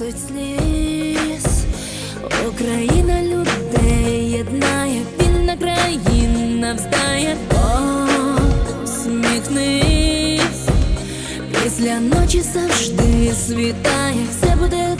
досить сліз, Україна людей єднає, вільна країна встає, о Посміхнись. Після ночі завжди світає, все буде.